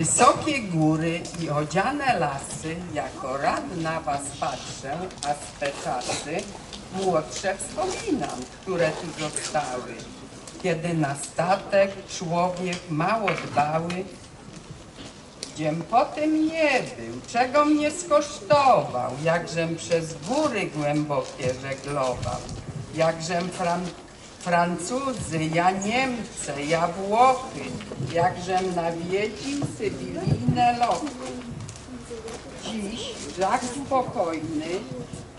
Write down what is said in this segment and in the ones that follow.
Wysokie góry i odziane lasy, jako rad na was patrzę, a swe czasy młodsze wspominam, które tu zostały. Kiedy na statek człowiek mało dbały, Gdziem potem nie był, czego mnie skosztował, jakżem przez góry głębokie żeglował, jakżem Fran Francuzy, ja Niemcy, ja Włochy, jakżem nawiedził sybilijne lochy. Dziś żak spokojny,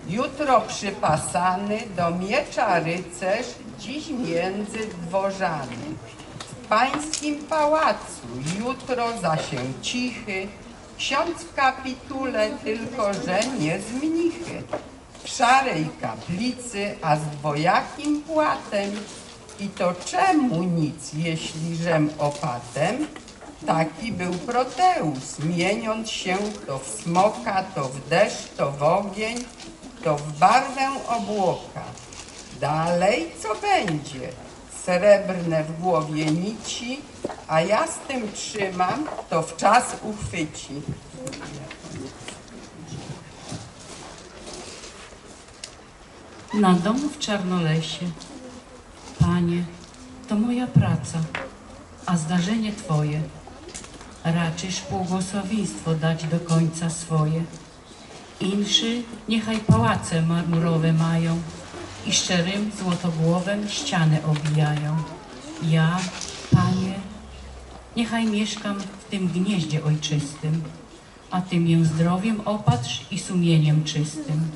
jutro przypasany, do miecza rycerz, dziś między dworzany. W pańskim pałacu, jutro za się cichy, ksiądz w kapitule, tylko że nie z mnichy. W szarej kaplicy, a z dwojakim płatem. I to czemu nic, jeśli żem opatem? Taki był Proteus, mieniąc się to w smoka, to w deszcz, to w ogień, to w barwę obłoka. Dalej co będzie? Srebrne w głowie nici, a ja z tym trzymam, to w czas uchwyci. Na domu w Czarnolesie. Panie, to moja praca, a zdarzenie Twoje. Raczysz błogosławieństwo dać do końca swoje. Inszy niechaj pałace marmurowe mają i szczerym złotogłowem ściany obijają. Ja, Panie, niechaj mieszkam w tym gnieździe ojczystym, a Ty mię zdrowiem opatrz i sumieniem czystym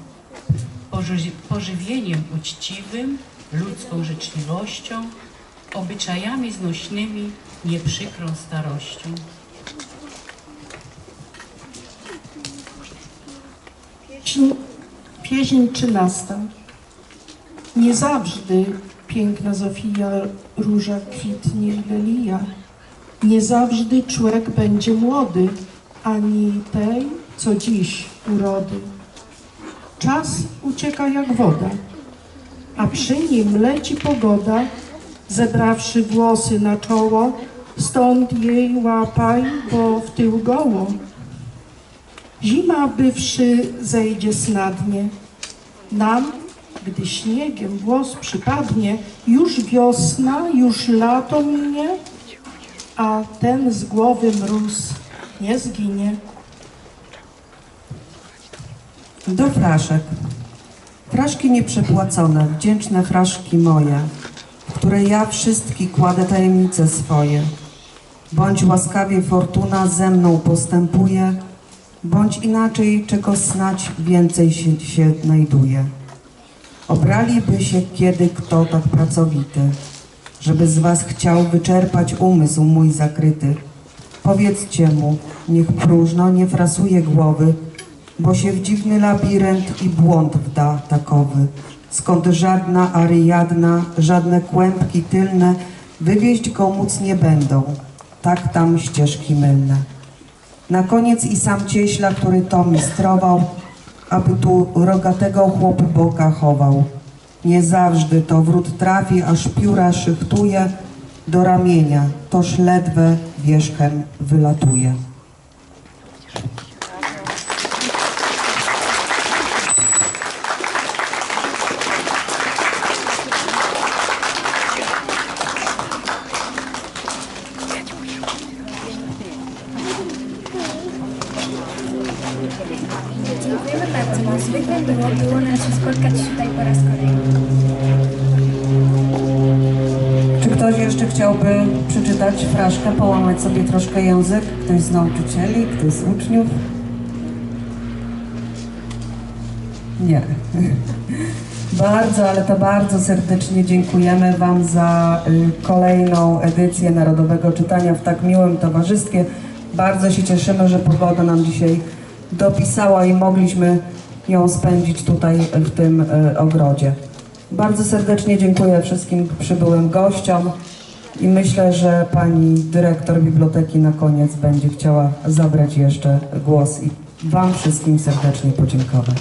poży- pożywieniem uczciwym, ludzką życzliwością, obyczajami znośnymi, nieprzykrą starością. Pieśń, pieśń trzynasta. Nie zawsze piękna Zofia róża kwitnie i lelija. Nie zawsze człowiek będzie młody, ani tej, co dziś urody. Czas ucieka jak woda, a przy nim leci pogoda, zebrawszy włosy na czoło, stąd jej łapaj, bo w tył goło. Zima bywszy zejdzie snadnie. Nam, gdy śniegiem włos przypadnie, już wiosna, już lato minie, a ten z głowy mróz nie zginie. Do fraszek. Fraszki nieprzepłacone, wdzięczne fraszki moje, w które ja wszystkie kładę tajemnice swoje. Bądź łaskawie fortuna ze mną postępuje, bądź inaczej, czego snać więcej się, się znajduje. Obraliby się kiedy kto tak pracowity, żeby z was chciał wyczerpać umysł mój zakryty. Powiedzcie mu, niech próżno nie frasuje głowy, bo się w dziwny labirynt i błąd wda takowy, skąd żadna Ariadna, żadne kłębki tylne wywieźć go móc nie będą, tak tam ścieżki mylne. Na koniec i sam cieśla, który to mistrował, aby tu rogatego chłop boka chował. Nie zawsze to wrót trafi, aż pióra szychtuje do ramienia, toż ledwe wierzchem wylatuje. Dziękujemy bardzo. Niezwykle miło było nas spotkać tutaj po raz kolejny. Czy ktoś jeszcze chciałby przeczytać fraszkę, połamać sobie troszkę język? Ktoś z nauczycieli, ktoś z uczniów? Nie. Bardzo, ale to bardzo serdecznie dziękujemy Wam za y, kolejną edycję Narodowego Czytania w tak miłym towarzystwie. Bardzo się cieszymy, że pogoda nam dzisiaj dopisała i mogliśmy ją spędzić tutaj w tym y, ogrodzie. Bardzo serdecznie dziękuję wszystkim przybyłym gościom i myślę, że pani dyrektor biblioteki na koniec będzie chciała zabrać jeszcze głos i Wam wszystkim serdecznie podziękować.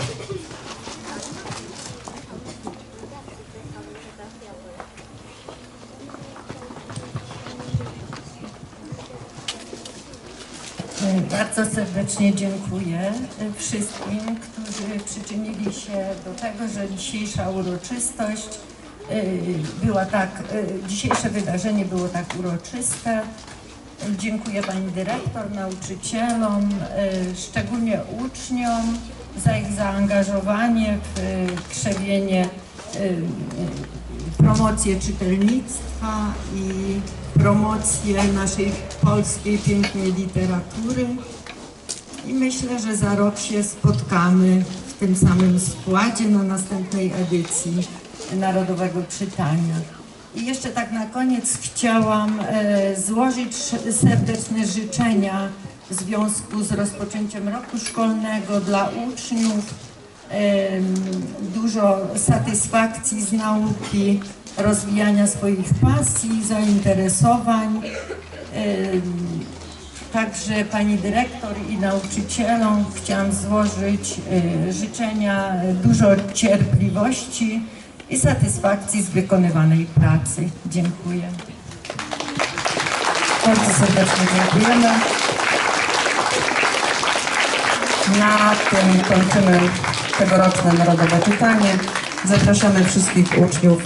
Bardzo serdecznie dziękuję wszystkim, którzy przyczynili się do tego, że dzisiejsza uroczystość y, była tak, y, dzisiejsze wydarzenie było tak uroczyste. Dziękuję Pani Dyrektor, nauczycielom, y, szczególnie uczniom za ich zaangażowanie w krzewienie promocję czytelnictwa i promocję naszej polskiej pięknej literatury. I myślę, że za rok się spotkamy w tym samym składzie na następnej edycji Narodowego Czytania. I jeszcze tak na koniec chciałam e, złożyć serdeczne życzenia w związku z rozpoczęciem roku szkolnego dla uczniów, dużo satysfakcji z nauki, rozwijania swoich pasji, zainteresowań. Także Pani Dyrektor i nauczycielom chciałam złożyć e, życzenia dużo cierpliwości i satysfakcji z wykonywanej pracy. Dziękuję. Bardzo serdecznie dziękujemy. Na tym kończymy tegoroczne Narodowe Czytanie. Zapraszamy wszystkich uczniów